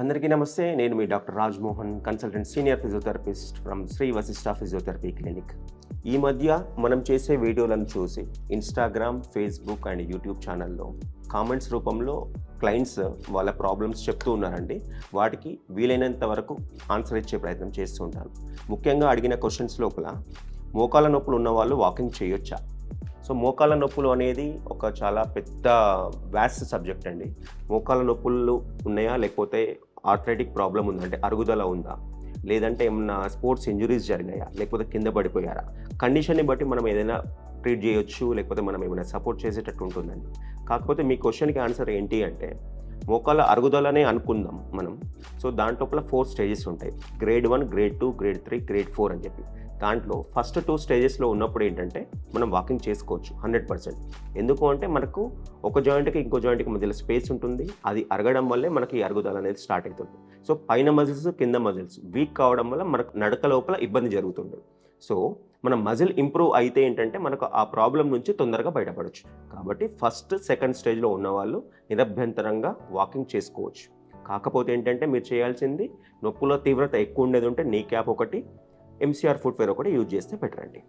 అందరికీ నమస్తే. నేను మీ doctor Rajmohan consultant senior physiotherapist from Shri Vashishta physiotherapy clinic. ఈ మధ్య మనం చేసే వీడియోలను చూసి ఇన్స్టాగ్రామ్ ఫేస్బుక్ అండ్ యూట్యూబ్ ఛానల్లో కామెంట్స్ రూపంలో క్లయింట్స్ వాళ్ళ ప్రాబ్లమ్స్ చెప్తూ ఉన్నారండి. వాటికి వీలైనంత వరకు ఆన్సర్ ఇచ్చే ప్రయత్నం చేస్తూ ఉంటాను ముఖ్యంగా అడిగిన క్వశ్చన్స్ లోపల మోకాల నొప్పులు ఉన్న వాళ్ళు వాకింగ్ చేయొచ్చా? సో మోకాల నొప్పులు అనేది ఒక చాలా పెద్ద వ్యాస్ట్ సబ్జెక్ట్ అండి. మోకాల నొప్పులు ఉన్నాయా? లేకపోతే ఆర్థరైటిక్ ప్రాబ్లం ఉందా? అంటే అరుగుదల ఉందా? లేదంటే ఏమన్నా స్పోర్ట్స్ ఇంజురీస్ జరిగాయా లేకపోతే కింద పడిపోయారా? కండిషన్ని బట్టి మనం ఏదైనా ట్రీట్ చేయొచ్చు లేకపోతే మనం ఏమైనా సపోర్ట్ చేసేటట్టు ఉంటుందండి. కాకపోతే మీ క్వశ్చన్కి ఆన్సర్ ఏంటి అంటే మోకాల అరుగుదలనే అనుకుందాం మనం. సో దాంట్లోపల ఫోర్ స్టేజెస్ ఉంటాయి. Grade one grade two grade three grade four అని చెప్పి. దాంట్లో ఫస్ట్ టూ స్టేజెస్లో ఉన్నప్పుడు ఏంటంటే మనం వాకింగ్ చేసుకోవచ్చు హండ్రెడ్ పర్సెంట్ ఎందుకు అంటే మనకు ఒక జాయింట్కి ఇంకో జాయింట్కి మధ్యలో స్పేస్ ఉంటుంది. అది అరగడం వల్లే మనకి అరుగుదల అనేది స్టార్ట్ అవుతుంది. సో పైన మజిల్స్ కింద మజిల్స్ వీక్ కావడం వల్ల మనకు నడక లోపల ఇబ్బంది జరుగుతుంది. సో మన మజిల్ ఇంప్రూవ్ అయితే ఏంటంటే మనకు ఆ ప్రాబ్లం నుంచి తొందరగా బయటపడవచ్చు కాబట్టి ఫస్ట్ సెకండ్ స్టేజ్లో ఉన్నవాళ్ళు నిరభ్యంతరంగా వాకింగ్ చేసుకోవచ్చు. కాకపోతే ఏంటంటే మీరు చేయాల్సింది నొప్పుల తీవ్రత ఎక్కువ ఉండేది ఉంటే నీ క్యాప్ ఒకటి ఎంసీఆర్ ఫుట్వేర్ ఒకటి యూజ్ చేస్తే బెటర్ అండి.